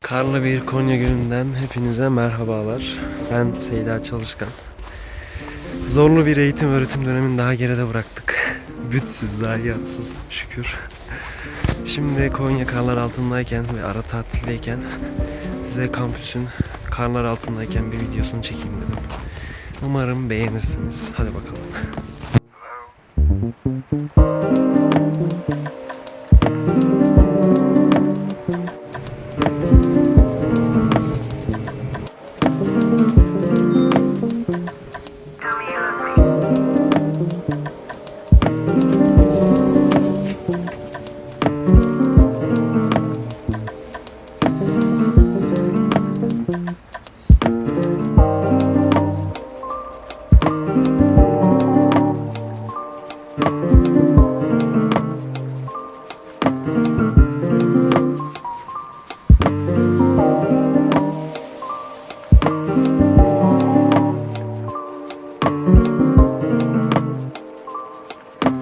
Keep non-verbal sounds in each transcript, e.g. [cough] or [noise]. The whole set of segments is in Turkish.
Karlı bir Konya gününden hepinize merhabalar. Ben Seyda Çalışkan. Zorlu bir eğitim öğretim dönemini daha geride bıraktık. [laughs] Bütsüz, zayiatsız şükür. Şimdi Konya karlar altındayken ve ara tatildeyken size kampüsün karlar altındayken bir videosunu çekeyim dedim. Umarım beğenirsiniz. Hadi bakalım.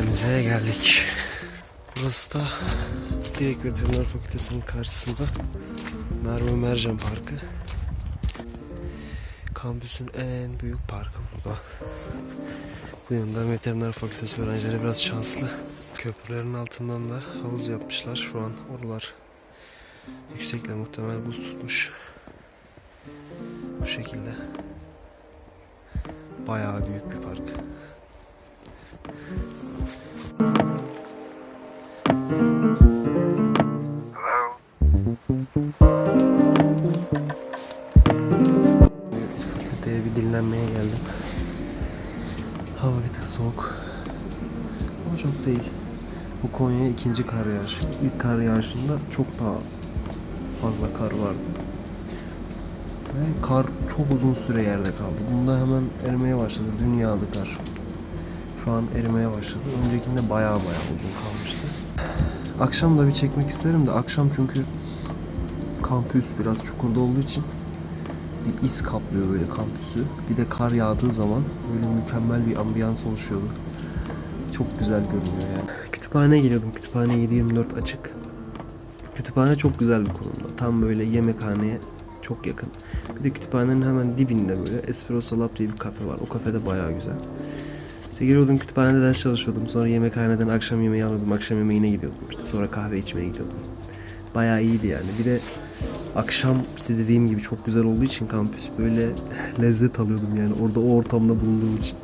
Ve fakültemize geldik. Burası da direkt veteriner fakültesinin karşısında Merve Mercan Parkı. Kampüsün en büyük parkı burada. Bu yandan veteriner fakültesi öğrencileri biraz şanslı. Köprülerin altından da havuz yapmışlar. Şu an oralar yüksekle muhtemel buz tutmuş. Bu şekilde. Bayağı büyük bir park. Fakülteye bir dinlenmeye geldim. Hava bir tık soğuk. Ama çok değil. Bu Konya ikinci kar yağışı. İlk kar yağışında çok daha fazla kar vardı. Ve kar çok uzun süre yerde kaldı. Bunda hemen erimeye başladı. Dün yağdı kar. Şu an erimeye başladı. Öncekinde baya baya uzun kalmıştı. Akşam da bir çekmek isterim de akşam çünkü kampüs biraz çukurda olduğu için bir iz kaplıyor böyle kampüsü. Bir de kar yağdığı zaman böyle mükemmel bir ambiyans oluşuyordu. Çok güzel görünüyor yani. Kütüphaneye geliyordum. Kütüphane 7-24 açık. Kütüphane çok güzel bir konumda. Tam böyle yemekhaneye çok yakın. Bir de kütüphanenin hemen dibinde böyle Espresso Lab diye bir kafe var. O kafe de bayağı güzel. İşte giriyordum kütüphanede ders çalışıyordum. Sonra yemekhaneden akşam yemeği alıyordum. Akşam yemeğine gidiyordum. İşte sonra kahve içmeye gidiyordum. Bayağı iyiydi yani. Bir de akşam işte dediğim gibi çok güzel olduğu için kampüs böyle [laughs] lezzet alıyordum yani orada o ortamda bulunduğum için.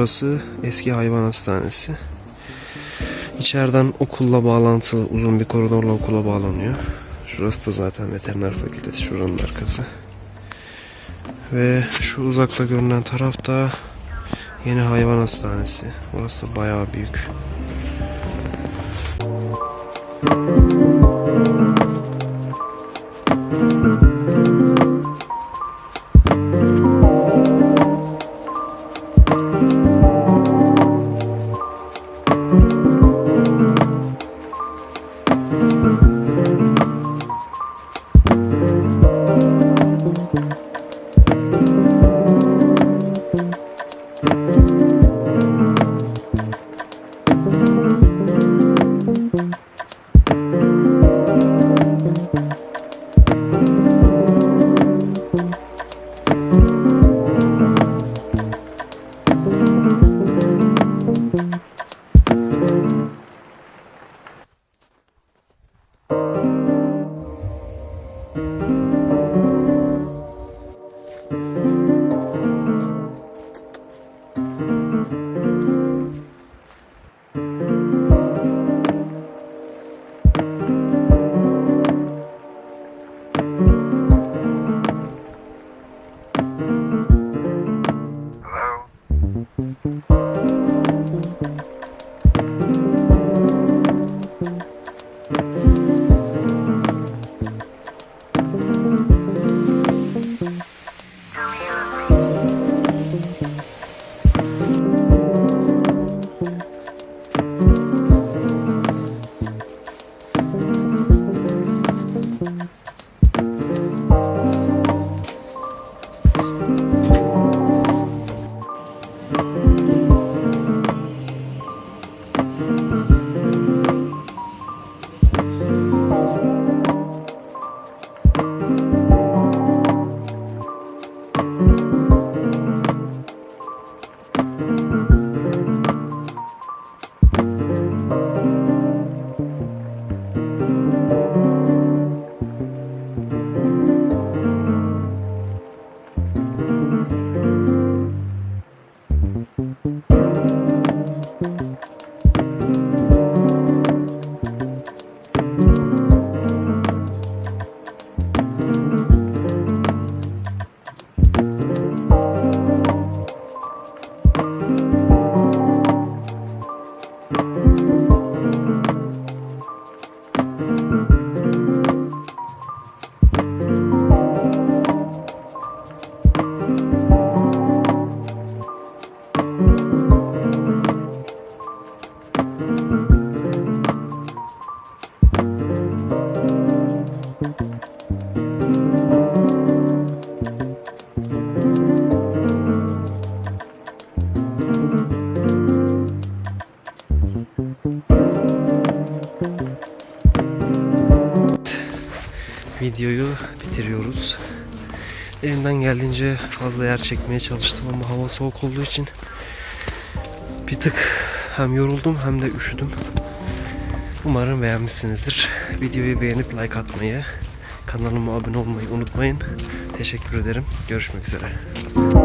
Burası eski hayvan hastanesi. İçeriden okulla bağlantılı uzun bir koridorla okula bağlanıyor. Şurası da zaten veteriner fakültesi şuranın arkası. Ve şu uzakta görünen taraf da yeni hayvan hastanesi. Orası da bayağı büyük. Hello? Mm-hmm. Videoyu bitiriyoruz. Elimden geldiğince fazla yer çekmeye çalıştım ama hava soğuk olduğu için bir tık hem yoruldum hem de üşüdüm. Umarım beğenmişsinizdir. Videoyu beğenip like atmayı, kanalıma abone olmayı unutmayın. Teşekkür ederim. Görüşmek üzere.